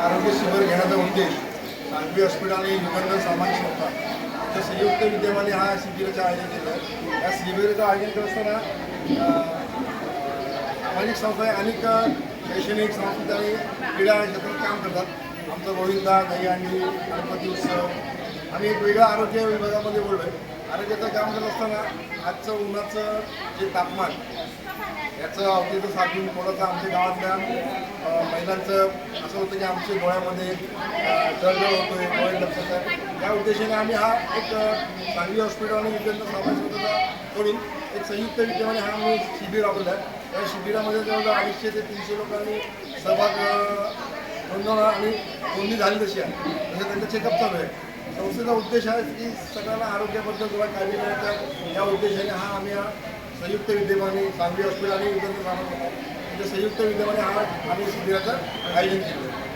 आरोग्य शिबिर घेण्याचा उद्देश सांगवी हॉस्पिटल आणि युगंधन सामाजिक संस्था. त्या संयुक्त विद्यमाने हा शिबिराचं आयोजन केलं आहे. या शिबिराचं आयोजन करत असताना सामाजिक संस्था अनेक शैक्षणिक सांस्कृतिक आणि क्रीडा क्षेत्रात काम करतात. आमचं गोविंदा दहीहंडी गणपती उत्सव आम्ही एक वेगळ्या आरोग्य विभागामध्ये बोललो आहे आरोग्याचं काम करत असताना आजचं उन्हाचं जे तापमान याचं अवतीचं साधून थोडंसं आमच्या गावातल्या महिलांचं असं होतं की आमच्या डोळ्यामध्ये दर्द होतोय डोळे लक्षात आहे या उद्देशाने आम्ही हा एक सांगली हॉस्पिटल आणि विद्यार्थ्यांना समाज करून एक संयुक्त विद्यमाने हा आम्ही शिबिर राबवलं आहे. या शिबिरामध्ये जवळजवळ अडीचशे ते तीनशे लोकांनी सहभाग अ, नोंदवला आणि नोंदणी झाली तशी आहे. तसं त्यांचा चेकअप चालू आहे. संस्थेचा उद्देश आहे की सगळ्यांना आरोग्याबद्दल किंवा काळजी घेण्याचा या उद्देशाने हा आम्ही हा संयुक्त विद्यमाने सांगली हॉस्पिटल आणि विद्यार्थी सामाजिक संस्था यांच्या संयुक्त विद्यमाने हा आम्ही शिबिराचं आयोजन केलं